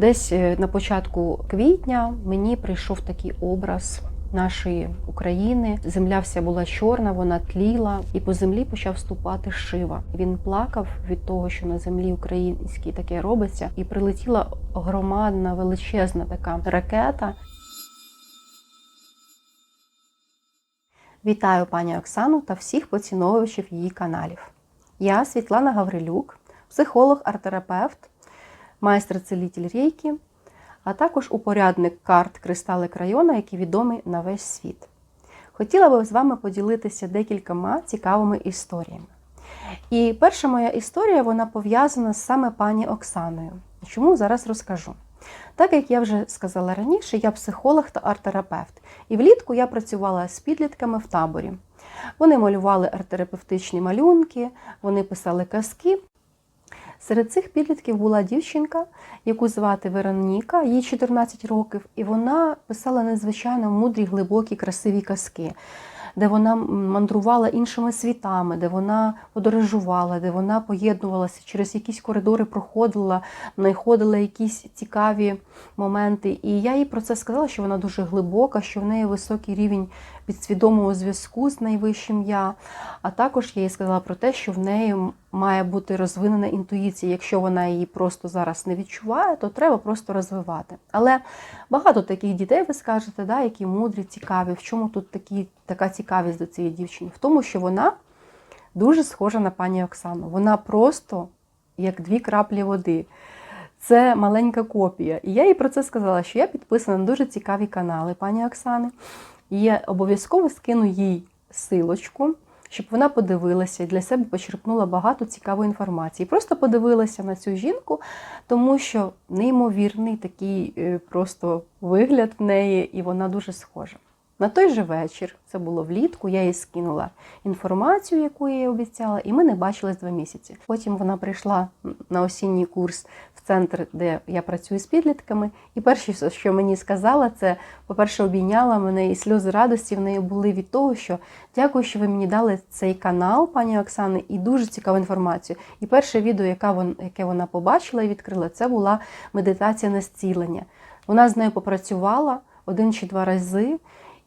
Десь е, на початку квітня мені прийшов такий образ нашої України. Земля вся була чорна, вона тліла, і по землі почав ступати шива. Він плакав від того, що на землі українській таке робиться, і прилетіла громадна, величезна така ракета. Вітаю пані Оксану та всіх поціновувачів її каналів. Я Світлана Гаврилюк, психолог, арт-терапевт, майстер-целітель рейки, а також упорядник карт Кристали Крайона, які відомі на весь світ. Хотіла би з вами поділитися декількома цікавими історіями. І перша моя історія вона пов'язана з саме пані Оксаною. Чому зараз розкажу? Так як я вже сказала раніше, я психолог та арт-терапевт. І влітку я працювала з підлітками в таборі. Вони малювали арт-терапевтичні малюнки, вони писали казки. Серед цих підлітків була дівчинка, яку звати Вероніка, їй 14 років, і вона писала надзвичайно мудрі, глибокі, красиві казки, де вона мандрувала іншими світами, де вона подорожувала, де вона поєднувалася, через якісь коридори проходила, знаходила якісь цікаві моменти. І я їй про це сказала, що вона дуже глибока, що в неї високий рівень підсвідомого зв'язку з найвищим я. А також я їй сказала про те, що в неї має бути розвинена інтуїція. Якщо вона її просто зараз не відчуває, то треба просто розвивати. Але багато таких дітей, ви скажете, да, які мудрі, цікаві. В чому тут такі, така цікавість до цієї дівчини? В тому, що вона дуже схожа на пані Оксану. Вона просто як дві краплі води. Це маленька копія. І я їй про це сказала, що я підписана на дуже цікаві канали пані Оксани. Я обов'язково скину їй силочку, щоб вона подивилася і для себе почерпнула багато цікавої інформації. Просто подивилася на цю жінку, тому що неймовірний такий е, просто вигляд в неї, і вона дуже схожа. На той же вечір, це було влітку, я їй скинула інформацію, яку я їй обіцяла, і ми не бачились два місяці. Потім вона прийшла на осінній курс в центр, де я працюю з підлітками. І перше, що мені сказала, це, по-перше, обійняла мене, і сльози радості в неї були від того, що дякую, що ви мені дали цей канал, пані Оксани, і дуже цікаву інформацію. І перше відео, яке вона побачила і відкрила, це була медитація на зцілення. Вона з нею попрацювала один чи два рази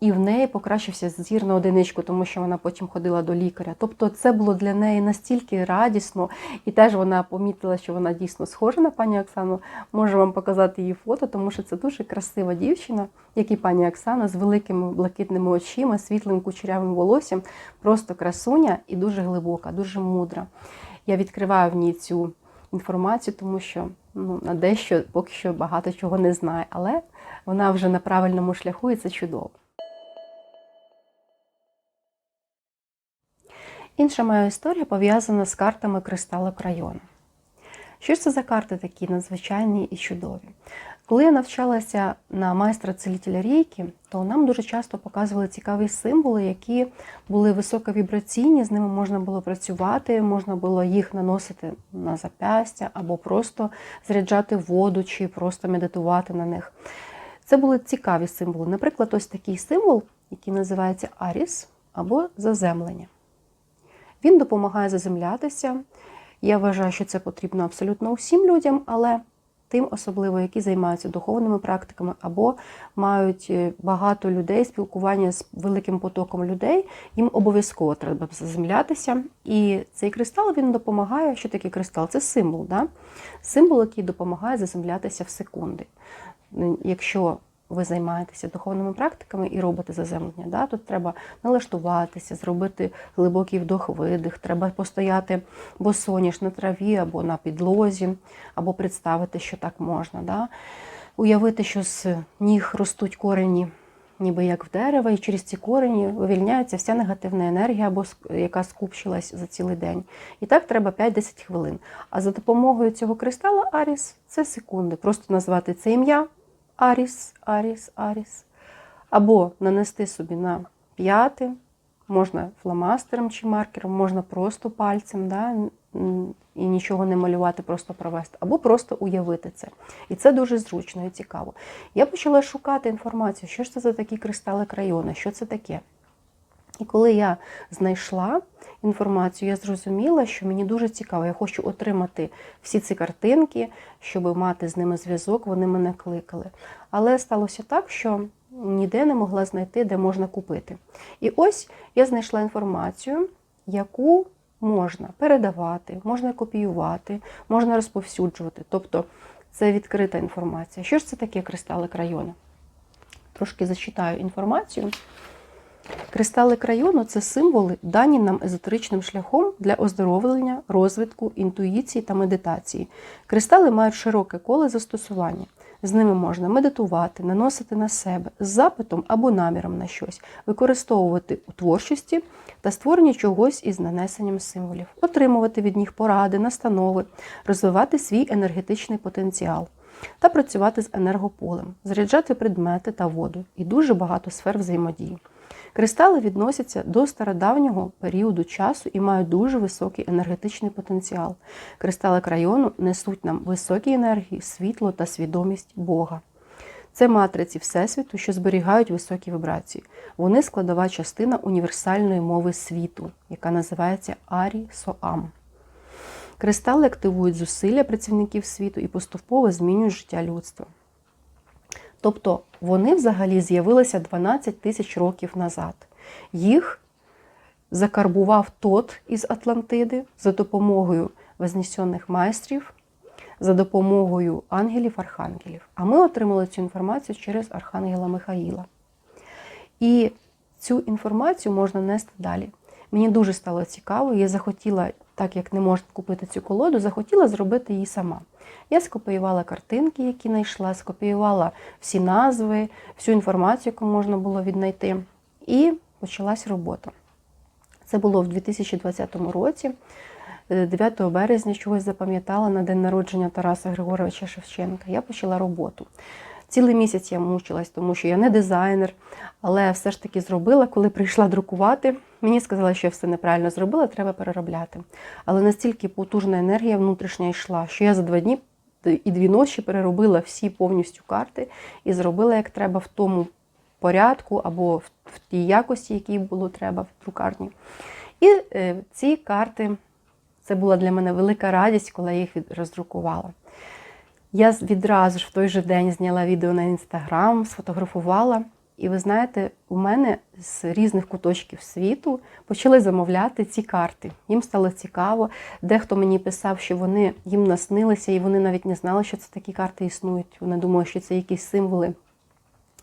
і в неї покращився зір на одиничку, тому що вона потім ходила до лікаря. Тобто це було для неї настільки радісно, і теж вона помітила, що вона дійсно схожа на пані Оксану. Можу вам показати її фото, тому що це дуже красива дівчина, як і пані Оксана, з великими блакитними очима, світлим кучерявим волоссям, просто красуня і дуже глибока, дуже мудра. Я відкриваю в ній цю інформацію, тому що ну, на дещо поки що багато чого не знає, але вона вже на правильному шляху і це чудово. Інша моя історія пов'язана з картами кристалу крайону. Що ж це за карти такі надзвичайні і чудові? Коли я навчалася на майстра целітеля рейки, то нам дуже часто показували цікаві символи, які були високовібраційні, з ними можна було працювати, можна було їх наносити на запястя або просто заряджати воду, чи просто медитувати на них. Це були цікаві символи. Наприклад, ось такий символ, який називається Аріс або заземлення. Він допомагає заземлятися. Я вважаю, що це потрібно абсолютно усім людям, але тим, особливо, які займаються духовними практиками або мають е, багато людей, спілкування з великим потоком людей, їм обов'язково треба заземлятися. І цей кристал він допомагає. Що таке кристал? Це символ. Да? Символ, який допомагає заземлятися в секунди. Якщо ви займаєтеся духовними практиками і робите заземлення, да, тут треба налаштуватися, зробити глибокий вдох-видих, треба постояти босоніж на траві або на підлозі, або представити, що так можна. Да. Уявити, що з ніг ростуть корені, ніби як в дерева, і через ці корені вивільняється вся негативна енергія, або яка скупчилась за цілий день. І так треба 5-10 хвилин. А за допомогою цього кристала Аріс це секунди. Просто назвати це ім'я. Аріс, Аріс, Аріс. Або нанести собі на п'яти, можна фломастером чи маркером, можна просто пальцем, да, і нічого не малювати, просто провести, або просто уявити це. І це дуже зручно і цікаво. Я почала шукати інформацію, що ж це за такі кристали крайони, що це таке. І коли я знайшла інформацію, я зрозуміла, що мені дуже цікаво. Я хочу отримати всі ці картинки, щоб мати з ними зв'язок, вони мене кликали. Але сталося так, що ніде не могла знайти, де можна купити. І ось я знайшла інформацію, яку можна передавати, можна копіювати, можна розповсюджувати. Тобто це відкрита інформація. Що ж це таке кристалик району? Трошки зачитаю інформацію. Кристалик району це символи, дані нам езотеричним шляхом для оздоровлення, розвитку, інтуїції та медитації. Кристали мають широке коле застосування. З ними можна медитувати, наносити на себе з запитом або наміром на щось, використовувати у творчості та створенні чогось із нанесенням символів, отримувати від них поради, настанови, розвивати свій енергетичний потенціал та працювати з енергополем, заряджати предмети та воду і дуже багато сфер взаємодії. Кристали відносяться до стародавнього періоду часу і мають дуже високий енергетичний потенціал. Кристали району несуть нам високі енергії, світло та свідомість Бога. Це матриці Всесвіту, що зберігають високі вібрації. Вони складова частина універсальної мови світу, яка називається Арі Соам. Кристали активують зусилля працівників світу і поступово змінюють життя людства. Тобто вони взагалі з'явилися 12 тисяч років назад. Їх закарбував тот із Атлантиди за допомогою вознесених майстрів, за допомогою ангелів-архангелів. А ми отримали цю інформацію через Архангела Михаїла. І цю інформацію можна нести далі. Мені дуже стало цікаво, я захотіла, так як не можна купити цю колоду, захотіла зробити її сама. Я скопіювала картинки, які знайшла, скопіювала всі назви, всю інформацію, яку можна було віднайти. І почалась робота. Це було в 2020 році, 9 березня, чогось запам'ятала на день народження Тараса Григоровича Шевченка. Я почала роботу. Цілий місяць я мучилась, тому що я не дизайнер, але все ж таки зробила. Коли прийшла друкувати, мені сказали, що я все неправильно зробила, треба переробляти. Але настільки потужна енергія внутрішня йшла, що я за два дні і дві ночі переробила всі повністю карти і зробила як треба в тому порядку або в тій якості, якій було треба в друкарні. І е, ці карти це була для мене велика радість, коли я їх роздрукувала. Я відразу ж в той же день зняла відео на інстаграм, сфотографувала. І ви знаєте, у мене з різних куточків світу почали замовляти ці карти. Їм стало цікаво. Дехто мені писав, що вони їм наснилися, і вони навіть не знали, що це такі карти існують. Вони думають, що це якісь символи,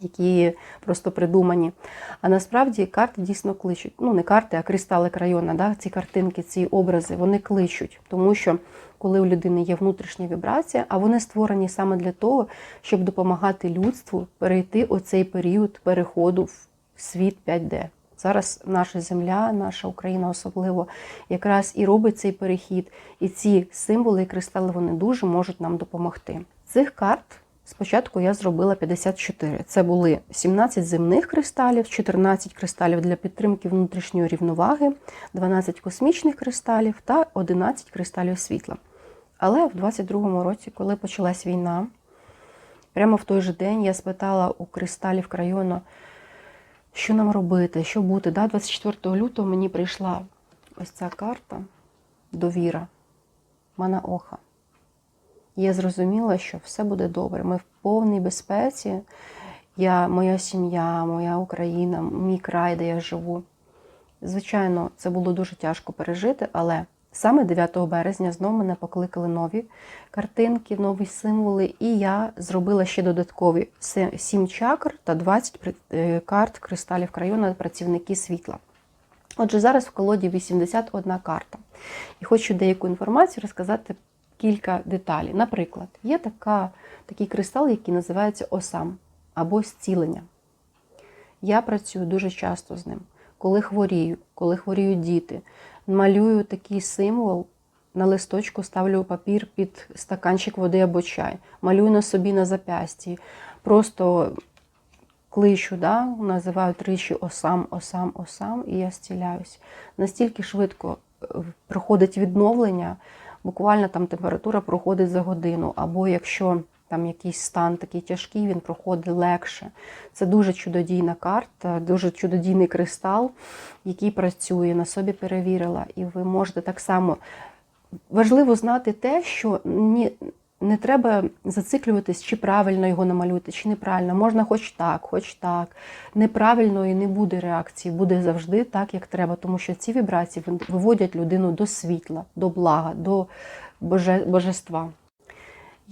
які просто придумані. А насправді карти дійсно кличуть. Ну, не карти, а кристали району. Да? Ці картинки, ці образи, вони кличуть, тому що коли у людини є внутрішня вібрація, а вони створені саме для того, щоб допомагати людству перейти оцей період переходу в світ 5D. Зараз наша земля, наша Україна особливо якраз і робить цей перехід, і ці символи і кристали вони дуже можуть нам допомогти. Цих карт спочатку я зробила 54. Це були 17 земних кристалів, 14 кристалів для підтримки внутрішньої рівноваги, 12 космічних кристалів та 11 кристалів світла. Але в 22-му році, коли почалась війна, прямо в той же день я спитала у кристалів крайону, що нам робити, що бути. Да, 24 лютого мені прийшла ось ця карта довіра, Манаоха. І я зрозуміла, що все буде добре. Ми в повній безпеці. Я, Моя сім'я, моя Україна, мій край, де я живу. Звичайно, це було дуже тяжко пережити, але Саме 9 березня знову мене покликали нові картинки, нові символи, і я зробила ще додаткові 7 чакр та 20 е, карт кристалів крайону працівники світла. Отже, зараз в колоді 81 карта. І хочу деяку інформацію розказати кілька деталей. Наприклад, є така, такий кристал, який називається осам або зцілення. Я працюю дуже часто з ним, коли хворію, коли хворіють діти малюю такий символ, на листочку ставлю папір під стаканчик води або чай, малюю на собі на зап'ясті. Просто кличу, да, називаю тричі осам, осам, осам, і я зціляюсь. Настільки швидко е, проходить відновлення, буквально там температура проходить за годину. Або якщо там якийсь стан такий тяжкий, він проходить легше. Це дуже чудодійна карта, дуже чудодійний кристал, який працює, на собі перевірила. І ви можете так само важливо знати те, що ні, не треба зациклюватись, чи правильно його намалювати, чи неправильно. Можна хоч так, хоч так. Неправильно і не буде реакції, буде завжди так, як треба, тому що ці вібрації виводять людину до світла, до блага, до боже, божества.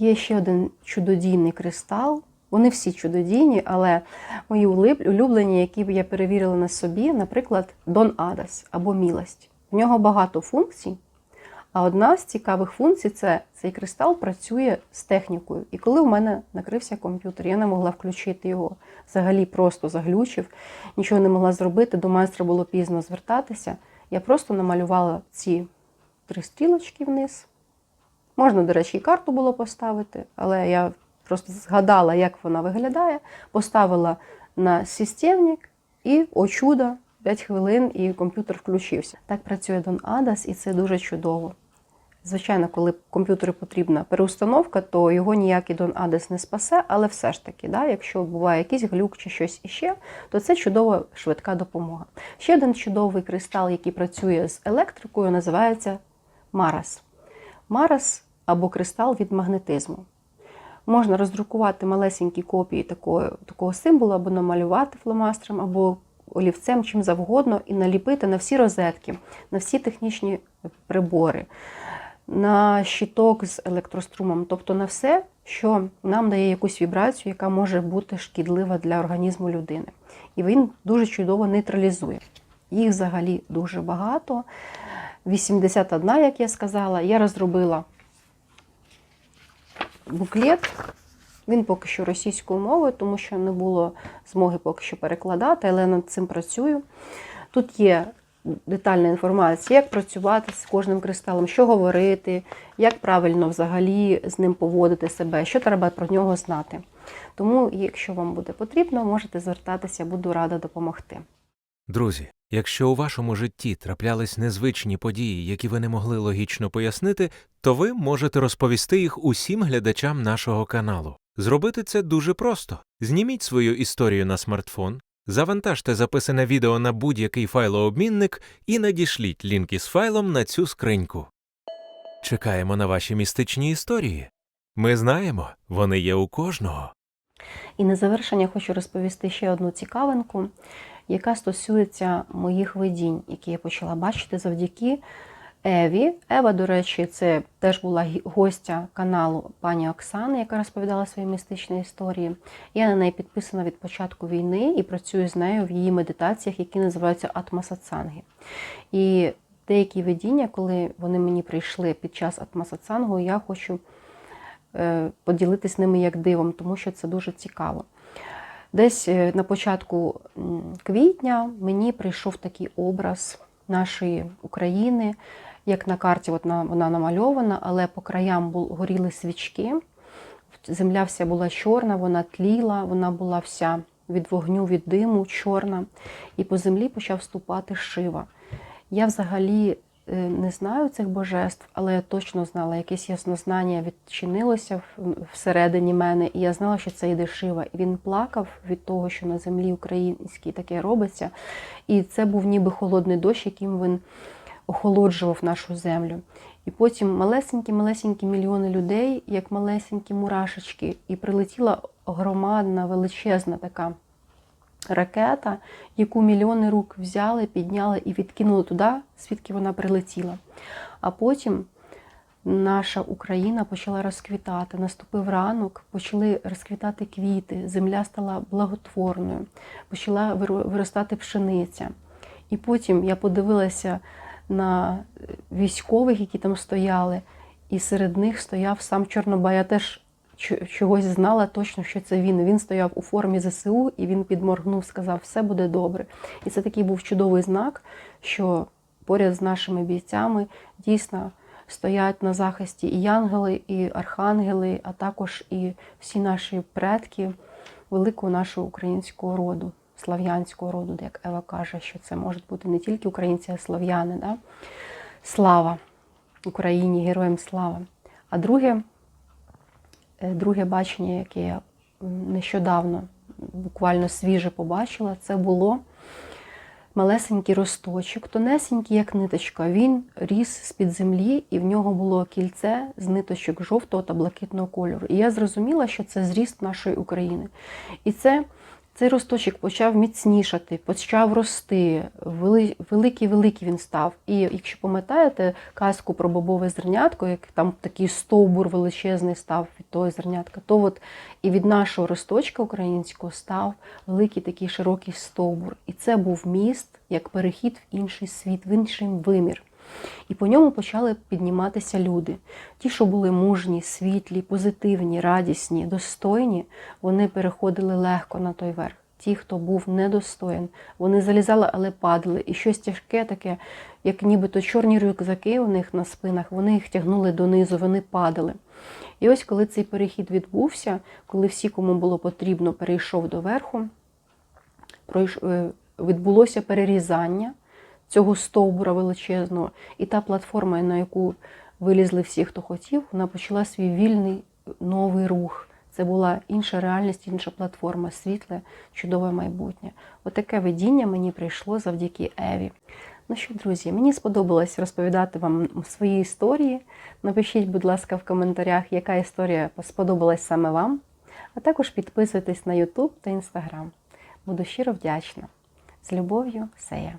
Є ще один чудодійний кристал. Вони всі чудодійні, але мої улюблені, які я перевірила на собі, наприклад, Дон Адас або мілость. В нього багато функцій. А одна з цікавих функцій це цей кристал працює з технікою. І коли в мене накрився комп'ютер, я не могла включити його, взагалі просто заглючив, нічого не могла зробити, до майстра було пізно звертатися. Я просто намалювала ці три стрілочки вниз. Можна, до речі, і карту було поставити, але я просто згадала, як вона виглядає, поставила на системник і, о чудо, 5 хвилин і комп'ютер включився. Так працює Don Adas, і це дуже чудово. Звичайно, коли комп'ютеру потрібна переустановка, то його ніякий Don Adas не спасе, але все ж таки, да, якщо буває якийсь глюк чи щось іще, то це чудова швидка допомога. Ще один чудовий кристал, який працює з електрикою, називається Марас. Марас або кристал від магнетизму. Можна роздрукувати малесенькі копії такого, такого символу, або намалювати фломастером, або олівцем, чим завгодно, і наліпити на всі розетки, на всі технічні прибори, на щиток з електрострумом, тобто на все, що нам дає якусь вібрацію, яка може бути шкідлива для організму людини. І він дуже чудово нейтралізує. Їх взагалі дуже багато. 81, як я сказала, я розробила буклет. Він поки що російською мовою, тому що не було змоги поки що перекладати, але над цим працюю. Тут є детальна інформація, як працювати з кожним кристалом, що говорити, як правильно взагалі з ним поводити себе, що треба про нього знати. Тому, якщо вам буде потрібно, можете звертатися, буду рада допомогти. Друзі, якщо у вашому житті траплялись незвичні події, які ви не могли логічно пояснити, то ви можете розповісти їх усім глядачам нашого каналу. Зробити це дуже просто. Зніміть свою історію на смартфон, завантажте записане відео на будь-який файлообмінник і надішліть лінк із файлом на цю скриньку. Чекаємо на ваші містичні історії. Ми знаємо, вони є у кожного. І на завершення хочу розповісти ще одну цікавинку, яка стосується моїх видінь, які я почала бачити завдяки Еві. Ева, до речі, це теж була гостя каналу пані Оксани, яка розповідала свої містичні історії. Я на неї підписана від початку війни і працюю з нею в її медитаціях, які називаються Атмасацанги. І деякі видіння, коли вони мені прийшли під час Атмасацангу, я хочу е, поділитись ними як дивом, тому що це дуже цікаво. Десь е, на початку квітня мені прийшов такий образ нашої України. Як на карті от вона намальована, але по краям горіли свічки. Земля вся була чорна, вона тліла, вона була вся від вогню, від диму, чорна. І по землі почав ступати шива. Я взагалі не знаю цих божеств, але я точно знала, якесь яснознання відчинилося всередині мене, і я знала, що це йде шива. І він плакав від того, що на землі українській таке робиться. І це був ніби холодний дощ, яким він охолоджував нашу землю. І потім малесенькі-малесенькі мільйони людей, як малесенькі мурашечки, і прилетіла громадна, величезна така ракета, яку мільйони рук взяли, підняли і відкинули туди, звідки вона прилетіла. А потім наша Україна почала розквітати. Наступив ранок, почали розквітати квіти, земля стала благотворною, почала виростати пшениця. І потім я подивилася на військових, які там стояли, і серед них стояв сам Чорнобай. Я теж чогось знала точно, що це він. Він стояв у формі ЗСУ і він підморгнув, сказав, все буде добре. І це такий був чудовий знак, що поряд з нашими бійцями дійсно стоять на захисті і янголи, і архангели, а також і всі наші предки великого нашого українського роду слав'янського роду, як Ева каже, що це можуть бути не тільки українці, а й слав'яни. Да? Слава Україні, героям слава. А друге, Друге бачення, яке я нещодавно, буквально свіже побачила, це було малесенький росточок, тонесенький, як ниточка. Він ріс з-під землі, і в нього було кільце з ниточок жовтого та блакитного кольору. І я зрозуміла, що це зріст нашої України. І це. Цей росточок почав міцнішати, почав рости, вели- великий-великий він став. І якщо пам'ятаєте казку про бобове зернятко, як там такий стовбур величезний став від того зернятка, то от і від нашого росточка українського став великий такий широкий стовбур. І це був міст як перехід в інший світ, в інший вимір. І по ньому почали підніматися люди. Ті, що були мужні, світлі, позитивні, радісні, достойні, вони переходили легко на той верх. Ті, хто був недостоїн, вони залізали, але падали. І щось тяжке таке, як нібито чорні рюкзаки у них на спинах, вони їх тягнули донизу, вони падали. І ось коли цей перехід відбувся, коли всі, кому було потрібно, перейшов до верху, е, відбулося перерізання цього стовбура величезного, і та платформа, на яку вилізли всі, хто хотів, вона почала свій вільний новий рух. Це була інша реальність, інша платформа, світле, чудове майбутнє. Отаке видіння мені прийшло завдяки Еві. Ну що, друзі, мені сподобалось розповідати вам свої історії. Напишіть, будь ласка, в коментарях, яка історія сподобалась саме вам. А також підписуйтесь на YouTube та Instagram. Буду щиро вдячна. З любов'ю, Сея.